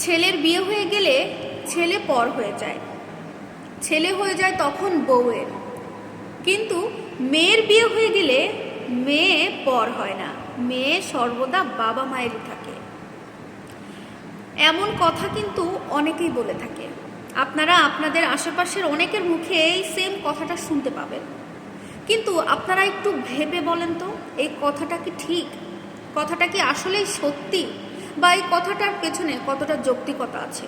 ছেলের বিয়ে হয়ে গেলে ছেলে পর হয়ে যায়। ছেলে হয়ে যায় তখন বউয়ের। কিন্তু মেয়ের বিয়ে হয়ে গেলে মেয়ে পর হয় না। মেয়ে সর্বদা বাবা মায়েরই থাকে। এমন কথা কিন্তু অনেকেই বলে থাকে। আপনারা আপনাদের আশেপাশের অনেকের মুখে এই সেম কথাটা শুনতে পাবেন। কিন্তু আপনারা একটু ভেবে বলেন তো, এই কথাটা কি ঠিক? কথাটা কি আসলেই সত্যি? বা এই কথাটার পেছনে কতটা যৌক্তিকতা আছে?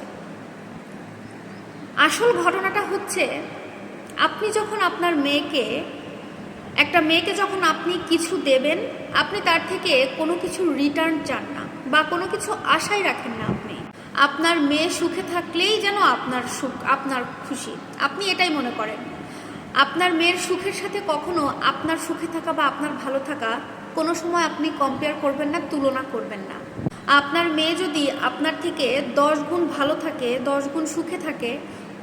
আসল ঘটনাটা হচ্ছে, আপনি যখন আপনার মেয়েকে, একটা মেয়েকে যখন আপনি কিছু দেবেন, আপনি তার থেকে কোনো কিছু রিটার্ন চান না বা কোনো কিছু আশাই রাখেন না আপনি। আপনার মেয়ে সুখে থাকলেই যেন আপনার সুখ, আপনার খুশি। আপনি এটাই মনে করেন। আপনার মেয়ের সুখের সাথে কখনো আপনার সুখে থাকা বা আপনার ভালো থাকা কোনো সময় আপনি কম্পেয়ার করবেন না, তুলনা করবেন না। আপনার মেয়ে যদি আপনার থেকে দশ গুণ ভালো থাকে, দশ গুণ সুখে থাকে,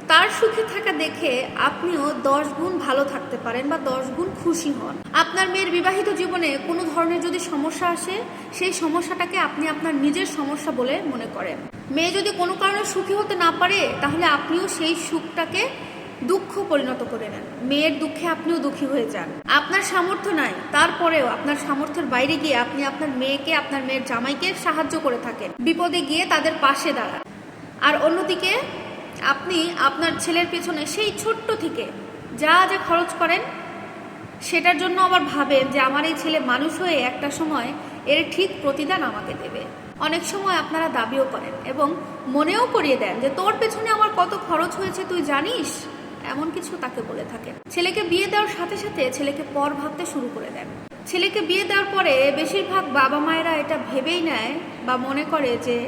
তার সুখে থাকা দেখে আপনিও দশ গুণ ভালো থাকতে পারেন বা দশ গুণ খুশি হন। আপনার মেয়ের বিবাহিত জীবনে কোনো ধরনের যদি সমস্যা আসে, সেই সমস্যাটাকে আপনি আপনার নিজের সমস্যা বলে মনে করেন। মেয়ে যদি কোনো কারণে সুখী হতে না পারে, তাহলে আপনিও সেই সুখটাকে দুঃখ পরিণত করে নেন। মেয়ের দুঃখে আপনিও দুঃখী হয়ে যান। আপনার সামর্থ্য নাই। তারপরেও আপনার সামর্থ্যের বাইরে গিয়ে আপনি আপনার মেয়েকে, আপনার মেয়ের জামাইকে সাহায্য করে থাকেন। বিপদে গিয়ে তাদের পাশে দাঁড়ান। আর অন্যদিকে আপনি আপনার ছেলের পেছনে সেই ছোট্ট থেকে যা যা খরচ করেন, সেটার জন্য আবার ভাবেন যে আমার এই ছেলে মানুষ হয়ে একটা সময় এর ঠিক প্রতিদান আমাকে দেবে। অনেক সময় আপনারা দাবিও করেন এবং মনেও করিয়ে দেন যে তোর পেছনে আমার কত খরচ হয়েছে, তুই জানিস? এমন কিছু তাকে বলে থাকে। ছেলেকে বিয়ে দেওয়ার সাথে সাথে ছেলেকে পর ভাবতে শুরু করে দেন। ছেলেকে বিয়ে দেওয়ার পরে বেশিরভাগ বাবা মায়েরা এটা ভেবেই নেয় বা মনে করে যে,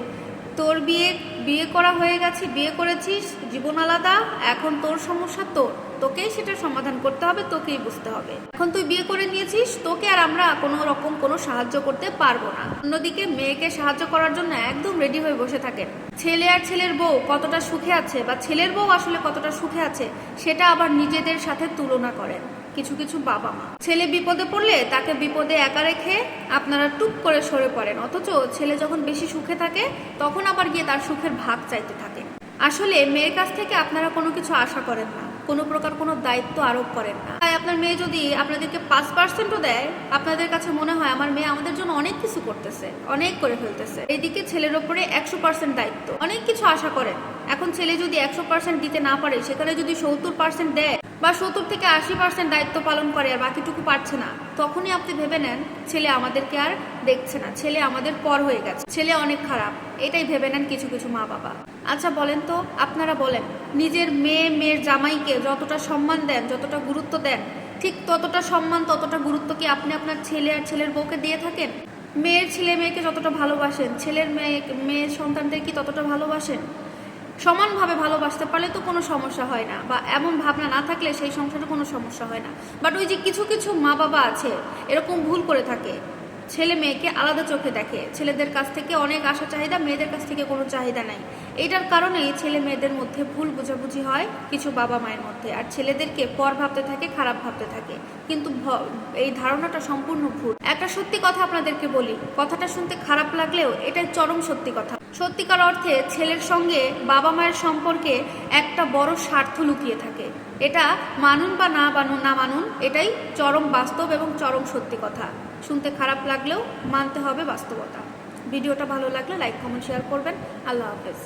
তোর বিয়ে বিয়ে করা হয়ে গেছে, বিয়ে করেছিস, জীবন আলাদা, এখন তোর সমস্যা তোর। তোকেই সেটা সমাধান করতে হবে, তোকেই বুঝতে হবে। এখন তুই বিয়ে করে নিয়েছিস, তোকে আর আমরা কোনো রকম কোনো সাহায্য করতে পারব না। অন্যদিকে মেয়েকে সাহায্য করার জন্য একদম রেডি হয়ে বসে থাকেন। ছেলে আর ছেলের বউ কতটা সুখে আছে বা ছেলের বউ আসলে কতটা সুখে আছে, সেটা আবার নিজেদের সাথে তুলনা করেন। কিছু কিছু বাবা মা। ছেলে বিপদে পড়লে তাকে বিপদে একা রেখে আপনারা টুক করে সরে পড়েন। অথচ ছেলে যখন বেশি সুখে থাকে, তখন আবার গিয়ে তার সুখের ভাগ চাইতে থাকে। আসলে মেয়ের কাছ থেকে আপনারা কোনো কিছু আশা করেন না। কোনো প্রকার কোনো দায়িত্ব আরোপ করেন না। তাই আপনার মেয়ে যদি আপনাদেরকে পাঁচ পার্সেন্টও দেয়, আপনাদের কাছে মনে হয় আমার মেয়ে আমাদের জন্য অনেক কিছু করতেছে, অনেক করে ফেলতেছে। এদিকে ছেলের ওপরে একশো পার্সেন্ট দায়িত্ব। অনেক কিছু আশা করেন। এখন ছেলে যদি একশো পার্সেন্ট দিতে না পারে, সেখানে যদি সত্তর পার্সেন্ট দেয় বা সত্তর থেকে আশি পার্সেন্ট দায়িত্ব পালন করে আর বাকিটুকু পারছে না। তখনই আপনি ভেবে নেন, ছেলে আমাদেরকে আর দেখছে না। ছেলে আমাদের পর হয়ে গেছে। ছেলে অনেক খারাপ। এটাই ভেবে নেন কিছু কিছু মা বাবা। আচ্ছা বলেন তো, আপনারা বলেন, নিজের মেয়ে, মেয়ের জামাইকে যতটা সম্মান দেন, যতটা গুরুত্ব দেন, ঠিক ততটা সম্মান, ততটা গুরুত্ব কি আপনি আপনার ছেলে আর ছেলের বউকে দিয়ে থাকেন? মেয়ের ছেলে মেয়েকে যতটা ভালোবাসেন, ছেলের মেয়ে, মেয়ের সন্তানদের কি ততটা ভালোবাসেন? সমানভাবে ভালোবাসতে পারলে তো কোনো সমস্যা হয় না বা এমন ভাবনা না থাকলে সেই সংসারে কোনো সমস্যা হয় না। বাট ওই যে কিছু কিছু মা বাবা আছে, এরকম ভুল করে থাকে। ছেলে মেয়েকে আলাদা চোখে দেখে। ছেলেদের কাছ থেকে অনেক আশা চাহিদা, মেয়েদের কাছ থেকে কোনো চাহিদা নাই। এটার কারণেই ছেলে মেয়েদের মধ্যে ভুল বোঝাবুঝি হয় কিছু বাবা মায়ের মধ্যে। আর ছেলেদেরকে পর ভাবতে থাকে, খারাপ ভাবতে থাকে। কিন্তু এই ধারণাটা সম্পূর্ণ ভুল। একটা সত্যি কথা আপনাদেরকে বলি। কথাটা শুনতে খারাপ লাগলেও এটাই চরম সত্যি কথা। সত্যিকার অর্থে ছেলের সঙ্গে বাবা মায়ের সম্পর্কে একটা বড় স্বার্থ লুকিয়ে থাকে। এটা মানুন বা না মানুন না মানুন, এটাই চরম বাস্তব এবং চরম সত্যি কথা। শুনতে খারাপ লাগলেও মানতে হবে বাস্তবতা। ভিডিওটা ভালো লাগলে লাইক, কমেন্ট, শেয়ার করবেন। আল্লাহ হাফেজ।